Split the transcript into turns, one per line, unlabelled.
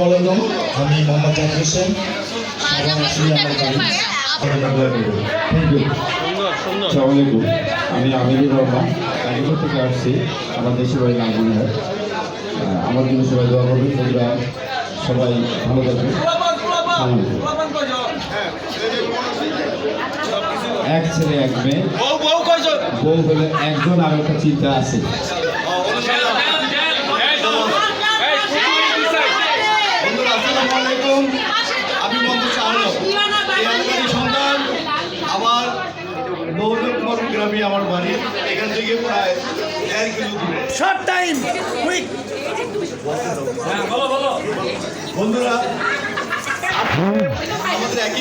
আলাইকুম আমি মোহাম্মদ জাকির হোসেন। আমি আমিরুর রহমান। কালীপুর থেকে আসছি আমার দেশের বাড়ি আহ, আমার জন্য সবাই দোয়া করবেন সবাই ভালো থাকবেন। আলাইকুম। এক ছেলে এক মেয়ে।
বউ
হলে একজন আর একটা চিন্তা আছে।
বন্ধুরা আসসালামু আলাইকুম। আমি মোহাম্মদ শাহরুখ সন্তান আমার নৌজকুমার গ্রামে আমার বাড়ি। এখান থেকে প্রায় দেড় কিলো দূরে।
শর্ট টাইম কুইক
বন্ধুরা aqui.